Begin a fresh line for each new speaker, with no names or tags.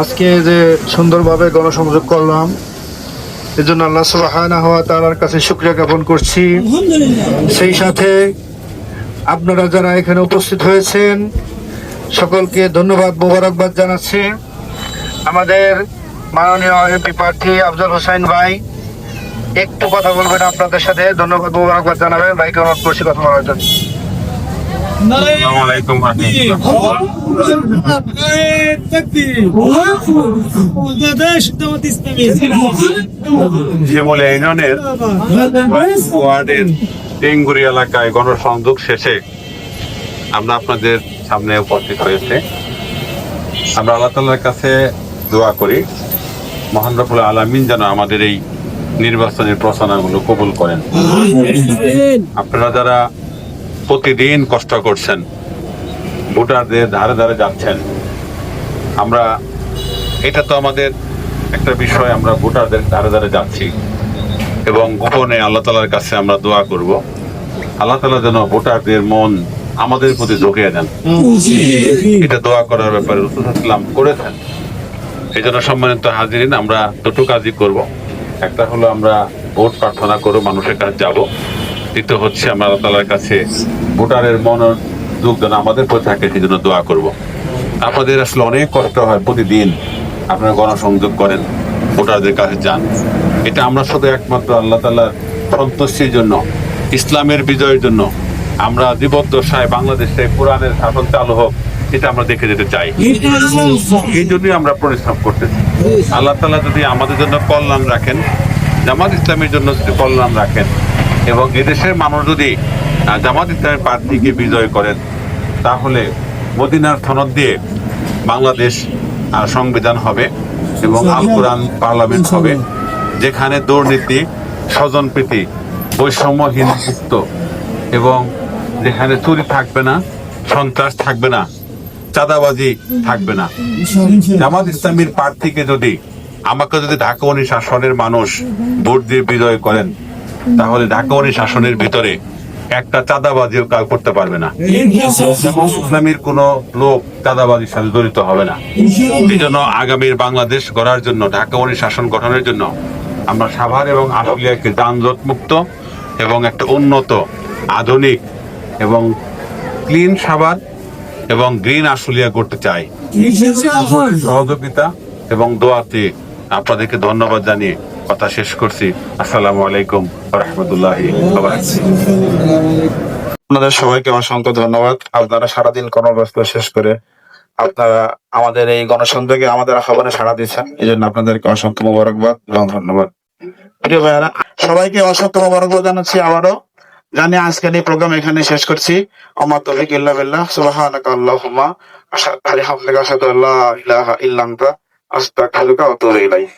আজকে যে সুন্দরভাবে গণসংযোগ করলাম এজন্য আল্লাহ সুবহানাহু ওয়া তাআলার কাছে শুক্রিয়া জ্ঞাপন করছি। সেই সাথে আপনারা যারা এখানে উপস্থিত হয়েছেন সকলকে ধন্যবাদ মোবারকবাদ জানাচ্ছি। আমাদের মাননীয় এমপি প্রার্থী আফজল হোসেন ভাই একটু কথা বলবেন আপনাদের সাথে। ধন্যবাদ মোবারকবাদ জানাবেন। ভাইকে অনুরোধ করছি কথা বলার জন্য।
জীবল ইউনিয়নের ওয়ার্ডের টেঙ্গুরি এলাকায় গণসংযোগ শেষে আমরা আপনাদের সামনে উপস্থিত হয়েছে আমরা আল্লাহ তাল্লার কাছে দোয়া করি মহান রফুল আলমিন যেন আমাদের এই নির্বাচনের প্রচারণাগুলো কবুল করেন আপনারা যারা প্রতিদিন কষ্ট করছেন। ভোটারদের ধারে ধারে যাচ্ছেন। আমরা এটা তো আমাদের একটা বিষয় আমরা ভোটারদের ধারে ধারে যাচ্ছি। এবং গোপনে আল্লাহ তালার কাছে আমরা দোয়া করব। আল্লাহ তালা যেন ভোটারদের মন আমাদের প্রতি ঝুঁকিয়ে দেন। এটা দোয়া করার ব্যাপারে রসুলাম করেছেন। এই জন্য সম্মানিত হাজিরিন আমরা দুটো কাজই করব। একটা হলো আমরা ভোট প্রার্থনা করব মানুষের কাছে যাব। দ্বিতীয় হচ্ছে, আমরা তালার কাছে ভোটারের মনোযোগ যেন আমাদের প্রতি থাকে সেই জন্য দোয়া করব। আপনাদের আসলে অনেক কষ্ট হয় প্রতিদিন আপনারা গণসংযোগ করেন, ভোটারদের কাছে যান। এটা আমরা শুধু একমাত্র আল্লাহ তালার সন্তুষ্টির জন্য, ইসলামের বিজয়ের জন্য। আমরা জীবদ্দশায় বাংলাদেশে কোরআনের শাসন চালু হোক, এটা আমরা দেখে যেতে চাই। এই জন্যই আমরা পরিশ্রম করতেছি। আল্লাহ তালা যদি আমাদের জন্য কল্যাণ রাখেন, জামাত ইসলামের জন্য যদি কল্যাণ রাখেন এবং এদেশের মানুষ যদি জামাত ইসলামের প্রার্থীকে বিজয় করেন তাহলে মদিনার থনদ দিয়ে বাংলাদেশ সংবিধান হবে এবং আল কোরআন পার্লামেন্ট হবে যেখানে দুর্নীতি স্বজনপ্রীতি বৈষম্যহীন মুক্ত এবং যেখানে চুরি থাকবে না সন্ত্রাস থাকবে না চাঁদাবাজি থাকবে না। জামাত ইসলামীর প্রার্থীকে যদি আমাকে যদি ঢাকা উনি শাসনের মানুষ ভোট দিয়ে বিজয় করেন তাহলে ঢাকা উনি শাসনের ভিতরে একটা চাঁদাবাজিও কাজ করতে পারবে না। ইসলামীর কোন লোক চাঁদাবাজির সাথে জড়িত হবে না। এই জন্য আগামীর বাংলাদেশ গড়ার জন্য ঢাকা উনি শাসন গঠনের জন্য আমরা সাভার এবং আশুলিয়াকে যানজট মুক্ত এবং একটা উন্নত আধুনিক এবং ক্লিন সাভার এবং গ্রিন আশুলিয়া করতে চাই। সহযোগিতা এবং দোয়াতে আপনাদেরকে ধন্যবাদ জানিয়ে কথা শেষ করছি। আসসালামু আলাইকুম রহমতুল্লাহ
আপনাদের সবাইকে অসংখ্য ধন্যবাদ। আপনারা সারাদিন কর্মব্যস্ত শেষ করে আপনারা আমাদের এই গণসংযোগে আমাদের আহ্বানে সাড়া দিচ্ছেন এই জন্য আপনাদেরকে অসংখ্য মোবারকবাদ এবং ধন্যবাদ। প্রিয় ভাইয়ারা, সবাইকে অসংখ্য মোবারকবাদ জানাচ্ছি আবারও। জানি আজকের এই প্রোগ্রাম এখানে শেষ করছি। আমার তৌফিক ইল্লা বিল্লাহ সুবহানাকা আল্লাহুম্মা আশহাদু আল্লা ইলাহা ওয়া আতুবু ইলাইক